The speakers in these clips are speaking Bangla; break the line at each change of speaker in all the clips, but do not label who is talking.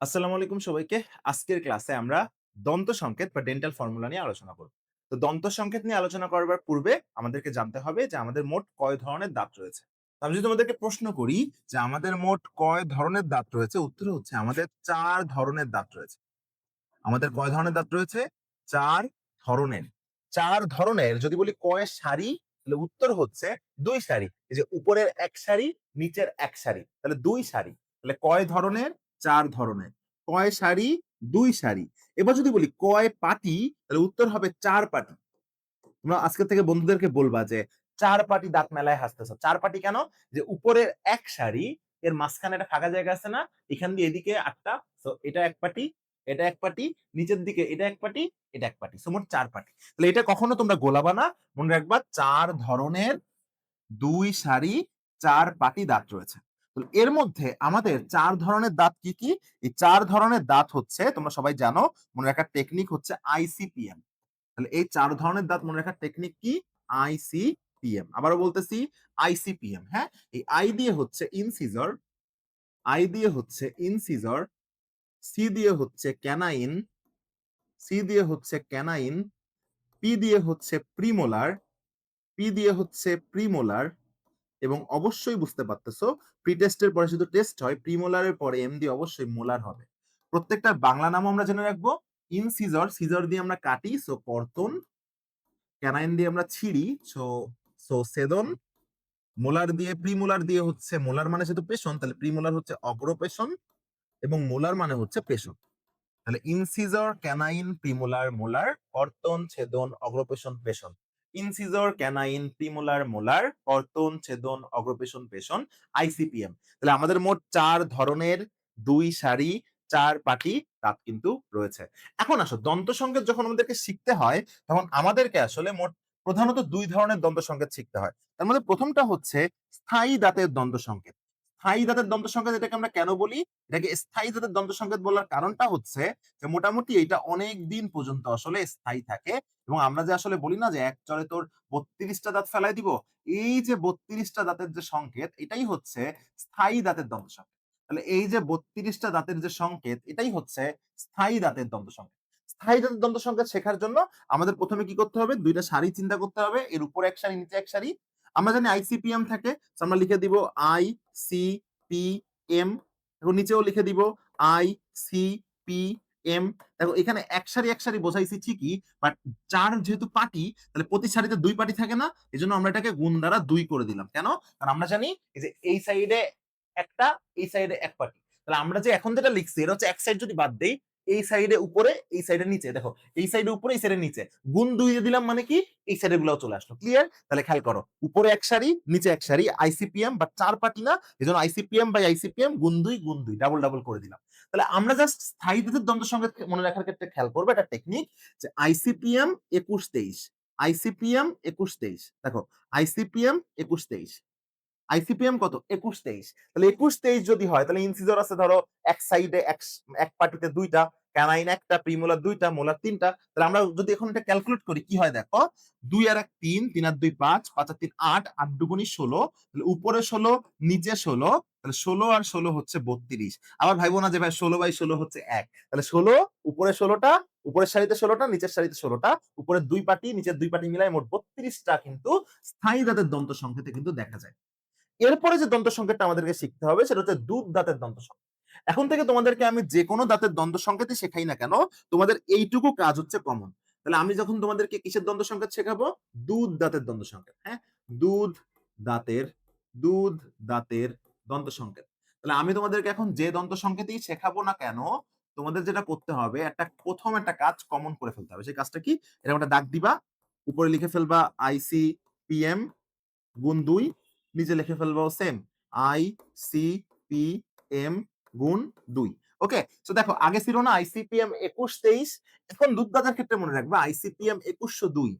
আসসালামু আলাইকুম সবাইকে। আজকের ক্লাসে আমরা দন্ত সংকেত বা ডেন্টাল ফর্মুলা নিয়ে আলোচনা করব। তো দন্ত সংকেত নিয়ে আলোচনা করবার পূর্বে আমাদেরকে জানতে হবে যে আমাদের মোট কয় ধরনের দাঁত রয়েছে। আমি যদি তোমাদেরকে প্রশ্ন করি যে আমাদের মোট কয় ধরনের দাঁত রয়েছে? উত্তর হচ্ছে আমাদের চার ধরনের দাঁত রয়েছে। আমাদের কয় ধরনের দাঁত রয়েছে? চার ধরনের। চার ধরনের যদি বলি কয় সারি? তাহলে উত্তর হচ্ছে দুই সারি। এই যে উপরের এক সারি, নিচের এক সারি। তাহলে দুই সারি। তাহলে কয় ধরনের? ৪ ধরনের। কয় সারি? দুই সারি। এবার যদি বলি কয় পাটি? তাহলে উত্তর হবে চার পাটি। তোমরা আজকে থেকে বন্ধুদেরকে বলবা যে চার পাটি দাঁত মেলায় হাসতেছ। ৪ পাটি কেন? যে উপরের এক সারি এর মাঝখানে একটা ফাঁকা জায়গা আছে না? এখান দিয়ে এদিকে ৮ টা। সো এটা এক পাটি, এটা এক পাটি, নিচের দিকে এটা এক পাটি, এটা এক পাটি। সো ৪ পাটি। তাহলে এটা কখনো তোমরা গোলাবা না। মনে রাখবা চার ধরনের দুই সারি চার পাটি দাঁত রয়েছে। এর মধ্যে আমাদের চার ধরনের দাঁত কি, কি? এই চার ধরনের দাঁত হচ্ছে তোমরা সবাই জানো মনে রাখার টেকনিক হচ্ছে আইসিপিএম। তাহলে এই চার ধরনের দাঁত মনে রাখার টেকনিক কি? আইসিপিএম। আবারও বলতেছি আইসিপিএম, হ্যাঁ? এই আই দিয়ে হচ্ছে ইনসিজর, আই দিয়ে হচ্ছে ইনসিজর, সি দিয়ে হচ্ছে ক্যানাইন, সি দিয়ে হচ্ছে ক্যানাইন, পি দিয়ে হচ্ছে প্রিমোলার, পি দিয়ে হচ্ছে প্রিমোলার এবং অবশ্যই বুঝতে পারতেছো প্রি টেস্টের পরে শুধু টেস্ট হয় প্রিমোলারের পরে এম দিয়ে অবশ্যই মোলার হবে। প্রত্যেকটা বাংলা নামও আমরা জেনে রাখব। ইনসিজর সিজর দিয়ে আমরা কাটি সো কর্তন ক্যানাইন দিয়ে আমরা ছিঁড়ি সো সো সেদন মোলার দিয়ে প্রিমোলার দিয়ে হচ্ছে মোলার মানে যেহেতু পেশন তাহলে প্রিমোলার হচ্ছে অগ্রপেশন এবং মোলার মানে হচ্ছে পেশন তাহলে ইনসিজর ক্যানাইন প্রিমোলার মোলার কর্তন, ছেদন অগ্রপেশন পেশন ইনসিজর ক্যানাইন প্রিমোলার মোলার কর্তন ছেদন, অগ্রপেশন, পেশন আইসিপিএম তাহলে আমাদের মোট চার ধরনের, দুই সারি, চার পাটি দাঁত কিন্তু রয়েছে। এখন আসো, দন্ত সংকেত যখন আমাদেরকে শিখতে হয়, তখন আমাদেরকে আসলে মোট প্রধানত দুই ধরনের দন্ত সংকেত শিখতে হয়। তার মধ্যে প্রথমটা হচ্ছে স্থায়ী দাঁতের দন্ত সংকেত। স্থায়ী দাঁতের দন্ত সংকেত এটাকে আমরা কেন বলি? এটাকে স্থায়ী দাঁতের দন্ত সংকেত বলার কারণটা হচ্ছে যে মোটামুটি এটা অনেক দিন পর্যন্ত আসলে স্থায়ী থাকে এবং আমরা যে আসলে বলি না যে এক চলে তোর বত্রিশটা দাঁত ফেলাই দিব, এই যে বত্রিশটা দাঁতের যে সংকেত, এটাই হচ্ছে স্থায়ী দাঁতের দন্ত সংকেত। তাহলে এই যে বত্রিশটা দাঁতের যে সংকেত, এটাই হচ্ছে স্থায়ী দাঁতের দন্ত সংকেত। স্থায়ী দাঁতের দন্ত সংকেত শেখার জন্য আমাদের প্রথমে কি করতে হবে? দুইটা সারি চিন্তা করতে হবে, এর উপরে এক সারি, নিচে এক সারি। আমরা জানি আইসিপিএম থাকে আমরা লিখে দিব আই সি পি এম নিচেও লিখে দিব আই সি পি এম দেখো এখানে এক সারি এক সারি বোঝাইছি ঠিকই বাট চার যেহেতু পার্টি তাহলে প্রতি সারিতে দুই পার্টি থাকে না এই জন্য আমরা এটাকে গুণ দ্বারা দুই করে দিলাম। কেন? কারণ আমরা জানি যে এই সাইডে একটা, এই সাইডে এক পার্টি তাহলে আমরা যে এখন যেটা লিখছি, এটা হচ্ছে এক সাইড যদি বাদ দেই এই সাইডে উপরে, এই সাইডে নিচে। দেখো, এই সাইডে উপরে, এই সাইডে নিচে। গুণ দুই দিয়ে দিলাম মানে কি? এই সাইডে গুলো চলে আসলো। ক্লিয়ার তাহলে খেয়াল করো, উপরে এক সারি, নিচে এক সারি আইসিপিএম বা চার পাটি না? এই জন্য আইসিপিএম বাই আইসিপিএম গুণ দুই গুণ দুই ডাবল ডাবল করে দিলাম। তাহলে আমরা জাস্ট স্থায়ী দাঁতের দ্বন্দ্ব সঙ্গে মনে রাখার ক্ষেত্রে খেয়াল করব একটা টেকনিক যে আইসিপিএম একুশ তেইশ আইসিপিএম একুশ তেইশ। দেখো আইসিপিএম একুশ তেইশ। আইসিপিএম কত? একুশ তেইশ। তাহলে একুশ তেইশ যদি হয়, তাহলে ইনসিজর আছে ধরো এক সাইডে, এক পার্টিতে দুইটা, ক্যানাইন একটা, প্রিমোলার দুইটা, মোলার তিনটা। তাহলে আমরা যদি এখন এটা ক্যালকুলেট করি, কি হয় দেখো? দুই আর এক তিন তিন আর দুই পাঁচ পাঁচ আর তিন আট আট দুগুনি ষোলো। তাহলে উপরে ষোলো, নিচে ষোলো, তাহলে ষোলো আর ষোলো হচ্ছে বত্রিশ। আবার ভাইবো না যে ভাই, ষোলো বাই ষোলো হচ্ছে এক। তাহলে ষোলো, উপরে ষোলোটা, উপরের সারিতে ষোলোটা, নিচের সারিতে ষোলোটা উপরের দুই পাটি নিচের দুই পাটি মিলাই মোট বত্রিশটা কিন্তু স্থায়ী দাঁতের দন্ত সংকেতে কিন্তু দেখা যায়। এরপরে যে দন্ত সংকেতটা আমাদেরকে শিখতে হবে, সেটা হচ্ছে দুধ দাঁতের দন্ত সংকেত। এখন থেকে তোমাদেরকে আমি যে কোনো দাঁতের দ্বন্দ্ব সংকেতই শেখাই না কেন, তোমাদের এইটুকু কাজ হচ্ছে কমন তাহলে আমি যখন তোমাদেরকে কিসের দ্বন্দ্ব সংকেত শেখাবো? দুধ দাঁতের দ্বন্দ্ব সংকেত হ্যাঁ? দুধ দাঁতের দুধ দাঁতের দন্ত সংকেত। তাহলে আমি তোমাদেরকে এখন যে দন্ত সংকেতই শেখাবো না কেন, তোমাদের যেটা করতে হবে, একটা প্রথম একটা কাজ কমন করে ফেলতে হবে। সেই কাজটা কি? এরকম একটা দাগ দিবা, উপরে লিখে ফেলবা আইসি পিএম গুণ দুই নিচে লিখে ফেলব same I C P M গুণ দুই। ওকে তো দেখো, আগে ছিল না আইসিপিএম একুশ তেইশ, এখন দুধদাতার ক্ষেত্রে মনে রাখবে আইসিপিএম একুশশো দুই।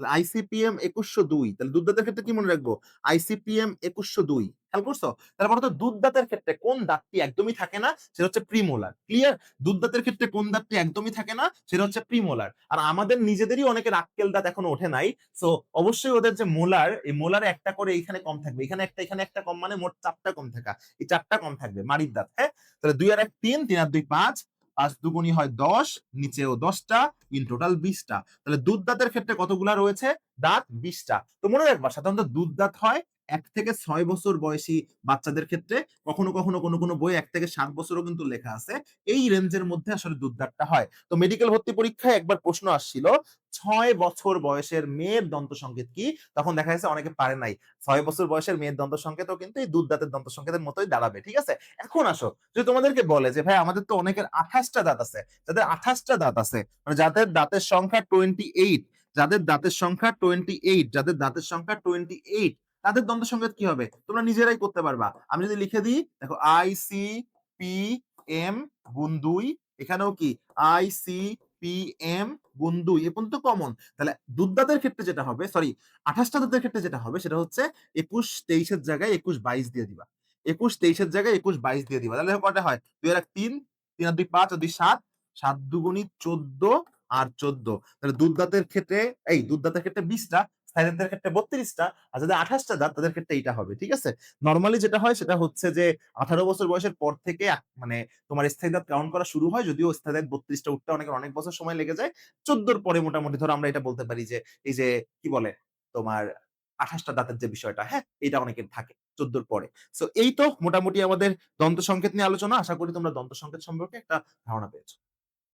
তাহলে আইসিপিএম ২১০২ তাহলে দুধ দাঁতের ক্ষেত্রে কি মনে রাখব? আইসিপিএম ২১০২ খেয়াল করছ? তাহলে বলো তো দুধ দাঁতের ক্ষেত্রে কোন দাঁতটি একদমই থাকে না? সেটা হচ্ছে প্রিমোলার। ক্লিয়ার? দুধ দাঁতের ক্ষেত্রে কোন দাঁতটি একদমই থাকে না? সেটা হচ্ছে প্রিমোলার। আর আমাদের নিজেদেরই অনেকের আক্কেল দাঁত এখনও ওঠে নাই। সো অবশ্যই ওদের যে মোলার, এই মোলারে একটা করে এইখানে কম থাকবে। এখানে একটা, এখানে একটা কম মানে মোট চারটা কম থাকা। এই চারটা কম থাকবে মারির দাঁত, হ্যাঁ? তাহলে দুই আর ১ ৩, ৩ আর ২ ৫, ৫ দুগুণী হয় ১০, নিচেও ১০ টা, ইন টোটাল বিশটা তাহলে দুধ দাঁতের ক্ষেত্রে কতগুলা রয়েছে? দাঁত বিশটা তো মনে রাখবা সাধারণত দুধ দাঁত হয় ১ থেকে ছয় বছর বয়সী বাচ্চাদের ক্ষেত্রে। কখনো, কখনো কোনো, কোনো বই এক থেকে সাত বছরও কিন্তু লেখা আছে। এই রেঞ্জের মধ্যে আসলে দুধ দাঁতটা হয়। তো মেডিকেল ভর্তি পরীক্ষায় একবার প্রশ্ন আসছিল, ছয় বছর বয়সের মেয়ের দন্ত সংকেত কি? তখন দেখা যাচ্ছে অনেকে পারে নাই। ছয় বছর বয়সের মেয়ের দন্ত সংকেতও কিন্তু এই দুধ দাঁতের দন্ত সংকেতের মতোই দাঁড়াবে। ঠিক আছে? এখন আসো, যদি তোমাদেরকে বলে যে ভাই আমাদের তো অনেকের আঠাশটা দাঁত আছে। যাদের ২৮ টা দাঁত আছে, মানে যাদের দাঁতের সংখ্যা 28 যাদের দাঁতের সংখ্যা 28 যাদের দাঁতের সংখ্যা 28 তাদের দ্বন্দ্ব সংকেত কি হবে? তোমরা নিজেরাই করতে পারবা। আমি যদি লিখে দিই, দেখো আই, সি, পি, এম গুণ ২ এখানেও কি আই, সি, পি, এম গুণ ২ এ পর্যন্ত কমন। তাহলে দুধ দাঁতের ক্ষেত্রে যেটা হবে, সরি আঠাশটা দুধের ক্ষেত্রে যেটা হবে সেটা হচ্ছে একুশ তেইশের জায়গায় ২১ ২২ দিয়ে দিবা। একুশ তেইশের জায়গায় ২১ ২২ দিয়ে দিবা। তাহলে কটা হয়? দুই আর ১ ৩, ৩ আর ২ ৫ আর ২ ৭, ৭ দুগুণি ১৪ আর ১৪ তাহলে দুধ দাঁতের ক্ষেত্রে এই দুধ দাঁতের ক্ষেত্রে ২০ টা, ক্ষেত্রে ৩২ টা, আর যাদের ২৮ টা দাঁত তাদের ক্ষেত্রে এইটা হবে। ঠিক আছে? নরমালি যেটা হয় সেটা হচ্ছে যে ১৮ বছর বয়সের পর থেকে মানে তোমার স্থায়ী দাঁত কাউন্ট করা শুরু হয়। যদিও স্থায়ী দাঁত ৩২ টা উঠতে অনেকের অনেক বছর সময় লেগে যায়। চোদ্দোর পরে মোটামুটি ধরো আমরা এটা বলতে পারি যে এই যে কি বলে তোমার আঠাশটা দাঁতের যে বিষয়টা, হ্যাঁ? এটা অনেকের থাকে ১৪ র পরে। সো এই তো মোটামুটি আমাদের দন্ত সংকেত নিয়ে আলোচনা। আশা করি তোমরা দন্ত সংকেত সম্পর্কে একটা ধারণা পেয়েছ।